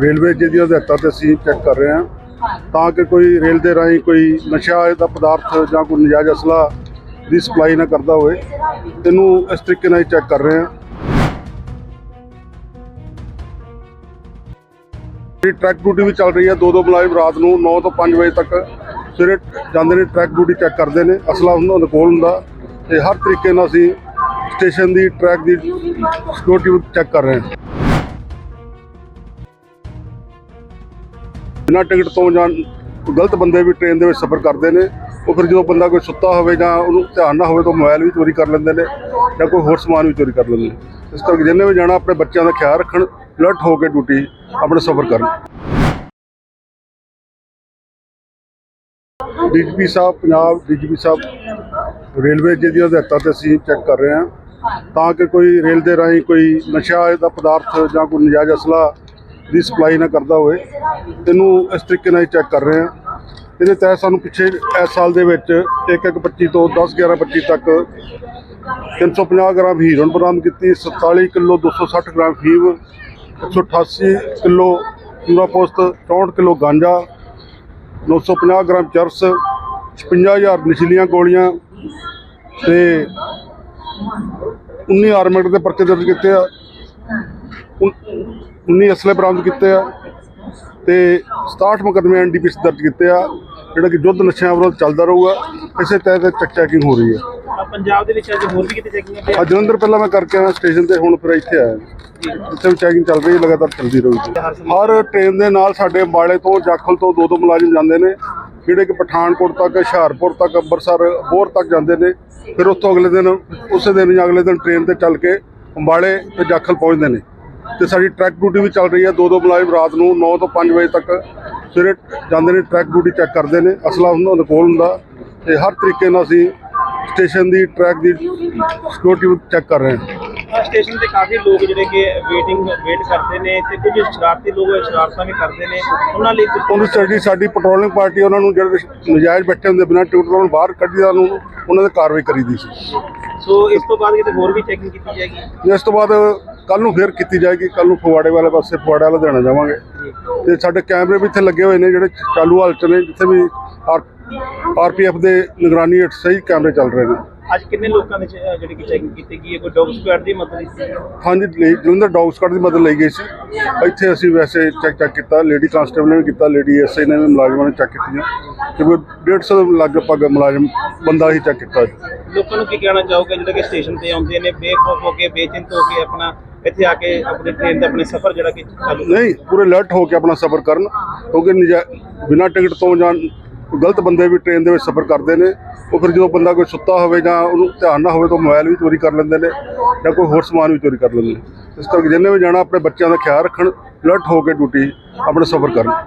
Railway ਜਿਹਦੀਆਂ ਹਦਾਇਤਾਂ ਤੇ ਅਸੀਂ ਚੈੱਕ ਕਰ ਰਹੇ ਹਾਂ, ਤਾਂ ਕਿ ਕੋਈ ਰੇਲ ਦੇ ਰਾਹੀਂ ਕੋਈ ਨਸ਼ਾ ਦਾ ਪਦਾਰਥ ਜਾਂ ਕੋਈ ਨਜਾਇਜ਼ ਅਸਲਾ ਦੀ ਸਪਲਾਈ ਨਾ ਕਰਦਾ ਹੋਵੇ, ਇਹਨੂੰ ਇਸ ਤਰੀਕੇ ਨਾਲ ਚੈੱਕ ਕਰ ਰਹੇ ਹਾਂ। ਇਹ ਟਰੈਕ ਡਿਊਟੀ ਵੀ ਚੱਲ ਰਹੀ ਹੈ। ਦੋ ਦੋ ਮੁਲਾਜ਼ਮ ਰਾਤ ਨੂੰ 9 ਤੋਂ 5 ਵਜੇ ਤੱਕ ਸਵੇਰੇ ਜਾਂਦੇ ਨੇ, ਟਰੈਕ ਡਿਊਟੀ ਚੈੱਕ ਕਰਦੇ ਨੇ। ਅਸਲਾ ਉਹਨਾਂ ਦੇ ਕੋਲ ਹੁੰਦਾ ਤੇ ਹਰ ਤਰੀਕੇ ਨਾਲ ਅਸੀਂ ਸਟੇਸ਼ਨ ਦੀ, ਟਰੈਕ ਦੀ ਸਿਕਿਉਰਿਟੀ ਚੈੱਕ ਕਰ ਰਹੇ ਹਾਂ। ਬਿਨਾਂ ਟਿਕਟ ਤੋਂ ਜਾਂ ਗਲਤ ਬੰਦੇ ਵੀ ਟ੍ਰੇਨ ਦੇ ਵਿੱਚ ਸਫ਼ਰ ਕਰਦੇ ਨੇ, ਉਹ ਫਿਰ ਜਦੋਂ ਬੰਦਾ ਕੋਈ ਸੁੱਤਾ ਹੋਵੇ ਜਾਂ ਉਹਨੂੰ ਧਿਆਨ ਨਾ ਹੋਵੇ ਤਾਂ ਮੋਬਾਈਲ ਵੀ ਚੋਰੀ ਕਰ ਲੈਂਦੇ ਨੇ ਜਾਂ ਕੋਈ ਹੋਰ ਸਮਾਨ ਵੀ ਚੋਰੀ ਕਰ ਲੈਂਦੇ ਨੇ। ਇਸ ਕਰਕੇ ਜਿੰਨੇ ਵੀ ਜਾਣਾ, ਆਪਣੇ ਬੱਚਿਆਂ ਦਾ ਖਿਆਲ ਰੱਖਣ ਅਲਰਟ ਹੋ ਕੇ ਡਿਊਟੀ ਆਪਣੇ ਸਫ਼ਰ ਕਰਨ। ਡੀਜੀਪੀ ਸਾਹਿਬ, ਪੰਜਾਬ ਡੀਜੀਪੀ ਸਾਹਿਬ, ਰੇਲਵੇ ਜਿਹਦੀਆਂ ਹਦਾਇਤਾਂ ਤੇ ਅਸੀਂ ਚੈੱਕ ਕਰ ਰਹੇ ਹਾਂ। ਤਾਂ ਕਿ ਕੋਈ ਰੇਲ ਦੇ ਰਾਹੀਂ ਕੋਈ ਨਸ਼ਾ ਦਾ ਪਦਾਰਥ ਜਾਂ ਕੋਈ ਨਜਾਇਜ਼ ਅਸਲਾ ਦੀ ਸਪਲਾਈ ਨਾ ਕਰਦਾ ਹੋਵੇ, ਇਹਨੂੰ ਇਸ ਤਰੀਕੇ ਨਾਲ ਚੈੱਕ ਕਰ ਰਹੇ ਹਾਂ। ਇਹਦੇ ਤਹਿਤ ਸਾਨੂੰ ਪਿੱਛੇ ਇਸ ਸਾਲ ਦੇ ਵਿੱਚ 1-1-25 ਤੋਂ 10-11-25 ਤੱਕ 350 ਗ੍ਰਾਮ ਹੀਰੋਇਨ ਬਰਾਮਦ ਕੀਤੀ 47 ਕਿਲੋ 260 ਗ੍ਰਾਮ ਫੀਮ 188 ਕਿਲੋ ਪੂਰਾ ਪੋਸਤ 64 ਕਿਲੋ ਗਾਂਜਾ 950 ਗ੍ਰਾਮ ਚਰਸ 56000 ਨਸ਼ੀਲੀਆਂ ਗੋਲੀਆਂ ਤੇ 19 ਆਰਮੈਂਟ ਦੇ ਪਰਚੇ ਦਰਜ ਕੀਤੇ ਆ। ਉਨ- 19 ਅਸਲੇ ਬਰਾਮਦ ਕੀਤੇ ਆ ਤੇ 67 ਮੁਕੱਦਮੇ ਐਨਡੀਪੀਸ ਦਰਜ ਕੀਤੇ ਆ, ਜਿਹੜਾ ਕਿ ਯੁੱਧ ਨਸ਼ਿਆਂ ਵਿਰੁੱਧ ਚੱਲਦਾ ਰਹੂਗਾ, ਇਸੇ ਤਹਿਤ ਚੈਕਿੰਗ ਹੋ ਰਹੀ ਹੈ? ਪੰਜਾਬ ਦੇ ਵਿੱਚ ਅੱਜ ਹੋਰ ਵੀ ਕਿਤੇ ਚੈਕਿੰਗ ਆ ਜਲੰਧਰ ਪਹਿਲਾਂ ਮੈਂ ਕਰਕੇ ਆਇਆ ਸਟੇਸ਼ਨ ਤੇ ਹੁਣ ਫਿਰ ਇੱਥੇ ਆਇਆ। ਇੱਥੇ ਵੀ ਚੈਕਿੰਗ ਚੱਲ ਰਹੀ ਹੈ ਲਗਾਤਾਰ ਚੱਲਦੀ ਰਹੂਗੀ। ਹਰ ਟ੍ਰੇਨ ਦੇ ਨਾਲ ਸਾਡੇ ਅੰਬਾਲੇ ਤੋਂ ਜਾਖਲ ਤੋਂ ਦੋ ਦੋ ਮੁਲਾਜ਼ਮ ਜਾਂਦੇ ਨੇ। ਜਿਹੜੇ ਕਿ ਪਠਾਨਕੋਟ ਤੱਕ ਹੁਸ਼ਿਆਰਪੁਰ ਤੱਕ ਅੰਮ੍ਰਿਤਸਰ ਬੋਰ ਤੱਕ ਜਾਂਦੇ ਨੇ। ਫਿਰ ਉੱਥੋਂ ਅਗਲੇ ਦਿਨ ਉਸੇ ਦਿਨ ਜਾਂ ਅਗਲੇ ਦਿਨ ਟ੍ਰੇਨ ਤੇ ਚੱਲ ਕੇ ਅੰਬਾਲੇ ਤੇ ਜਾਖਲ ਪਹੁੰਚਦੇ ਨੇ। ਤੇ ਸਾਡੀ ਟਰੈਕ ਡਿਊਟੀ ਵੀ ਚੱਲ ਰਹੀ ਹੈ ਦੋ ਦੋ ਮੁਲਾਜ਼ਮ ਰਾਤ ਨੂੰ 9 ਤੋਂ 5 ਵਜੇ ਤੱਕ ਸਵੇਰੇ ਜਾਂਦੇ ਨੇ ਟਰੈਕ ਡਿਊਟੀ ਚੈੱਕ ਕਰਦੇ ਨੇ। ਅਸਲਾ ਉਹਨਾਂ ਦੇ ਕੋਲ ਹੁੰਦਾ। ਤੇ ਹਰ ਤਰੀਕੇ ਨਾਲ ਅਸੀਂ ਸਟੇਸ਼ਨ ਦੀ ਟਰੈਕ ਦੀ ਸਿਕਿਉਰਿਟੀ ਚੈੱਕ ਕਰ ਰਹੇ ਹਾਂ। ਸਟੇਸ਼ਨ ਤੇ ਕਾਫੀ ਲੋਕ ਜਿਹੜੇ ਕਿ ਵੇਟਿੰਗ ਵੇਟ ਕਰਦੇ ਨੇ ਤੇ ਕੁਝ ਸ਼ਰਾਰਤੀ ਲੋਕ ਸ਼ਰਾਰਤਾਂ ਵੀ ਕਰਦੇ ਨੇ। ਉਹਨਾਂ ਲਈ ਕੁਝ ਉਹਨੂੰ ਸਾਡੀ ਪੈਟਰੋਲਿੰਗ ਪਾਰਟੀ ਉਹਨਾਂ ਨੂੰ ਜਿਹੜੇ ਨਜਾਇਜ਼ ਬੈਠੇ ਹੁੰਦੇ ਬਿਨਾਂ ਟਿਕਟ ਤੋਂ ਬਾਹਰ ਕੱਢੀ ਦਾ ਨੂੰ ਉਹਨਾਂ ਤੇ ਕਾਰਵਾਈ ਕਰੀਦੀ ਸੀ। ਸੋ ਇਸ ਤੋਂ ਬਾਅਦ ਕਿਤੇ ਹੋਰ ਵੀ ਚੈਕਿੰਗ ਕੀਤੀ ਜਾਏਗੀ? ਇਸ ਤੋਂ ਬਾਅਦ ਕੱਲ ਨੂੰ ਫੇਰ ਕੀਤੀ ਜਾਏਗੀ। ਕੱਲ ਨੂੰ ਫਗਵਾੜੇ ਵਾਲੇ ਪਾਸੇ ਫਗਵਾੜਾ ਵਾਲਾ ਦੇਣਾ ਜਾਵਾਂਗੇ। ਤੇ ਸਾਡੇ ਕੈਮਰੇ ਵੀ ਇੱਥੇ ਲੱਗੇ ਹੋਏ ਨੇ ਜਿਹੜੇ ਚਾਲੂ ਹਾਲਤ ਨੇ ਜਿੱਥੇ ਵੀ ਆਰਪੀਐਫ ਦੇ ਨਿਗਰਾਨੀ ਹੇਠ ਸਹੀ ਕੈਮਰੇ ਚੱਲ ਰਹੇ ਨੇ। ਅੱਜ ਕਿੰਨੇ ਲੋਕਾਂ ਦੇ ਜਿਹੜੀ ਕਿ ਚੈਕਿੰਗ ਕੀਤੀ ਗਈ ਹੈ? ਕੋਈ ਡੌਗ ਸਕੁਐਡ ਦੀ ਮਦਦ ਲਈ? ਹਾਂਜੀ ਜਲੰਧਰ ਡੌਗ ਸਕਾਡ ਦੀ ਮਦਦ ਲਈ ਗਈ ਸੀ। ਇੱਥੇ ਅਸੀਂ ਵੈਸੇ ਚੈੱਕ ਚੈੱਕ ਕੀਤਾ ਲੇਡੀ ਕਾਂਸਟੇਬਲ ਨੇ ਵੀ ਕੀਤਾ ਲੇਡੀ ਐਸਆਈ ਨੇ ਵੀ ਮੁਲਾਜ਼ਮਾਂ ਨੇ ਚੈੱਕ ਕੀਤੀਆਂ। ਤੇ ਕੋਈ 150 ਦੇ ਲਗਭਗ ਮੁਲਾਜ਼ਮ ਬੰਦਾ ਹੀ ਚੈੱਕ ਕੀਤਾ ਲੋਕਾਂ ਨੂੰ ਕੀ ਕਹਿਣਾ ਚਾਹੋਗੇ? ਜਿਹੜੇ ਕਿ ਸਟੇਸ਼ਨ ਤੇ ਆਉਂਦੇ ਨੇ ਬੇਖੌਫ ਹੋ ਕੇ ਬੇਚਿੰਤ ਹੋ ਕੇ ਆਪਣਾ ਇੱਥੇ ਆ ਕੇ ਆਪਣੇ ਟ੍ਰੇਨ ਦਾ ਆਪਣੇ ਸਫ਼ਰ ਜਿਹੜਾ ਕਿ ਚਾਲੂ ਨਹੀਂ ਪੂਰੇ ਅਲਰਟ ਹੋ ਕੇ ਆਪਣਾ ਸਫ਼ਰ ਕਰਨ ਕਿਉਂਕਿ ਬਿਨਾਂ ਟਿਕਟ ਤੋਂ ਜਾਂ ਗਲਤ ਬੰਦੇ ਵੀ ਟ੍ਰੇਨ ਦੇ ਵਿੱਚ ਸਫ਼ਰ ਕਰਦੇ ਨੇ, ਉਹ ਫਿਰ ਜਦੋਂ ਬੰਦਾ ਕੋਈ ਸੁੱਤਾ ਹੋਵੇ ਜਾਂ ਉਹਨੂੰ ਧਿਆਨ ਨਾ ਹੋਵੇ ਤਾਂ ਮੋਬਾਈਲ ਵੀ ਚੋਰੀ ਕਰ ਲੈਂਦੇ ਨੇ ਜਾਂ ਕੋਈ ਹੋਰ ਸਮਾਨ ਵੀ ਚੋਰੀ ਕਰ ਲੈਂਦੇ ਨੇ। ਇਸ ਕਰਕੇ ਜਿੰਨੇ ਵੀ ਜਾਣਾ, ਆਪਣੇ ਬੱਚਿਆਂ ਦਾ ਖਿਆਲ ਰੱਖਣ ਅਲਰਟ ਹੋ ਕੇ ਡਿਊਟੀ ਆਪਣਾ ਸਫ਼ਰ ਕਰਨ।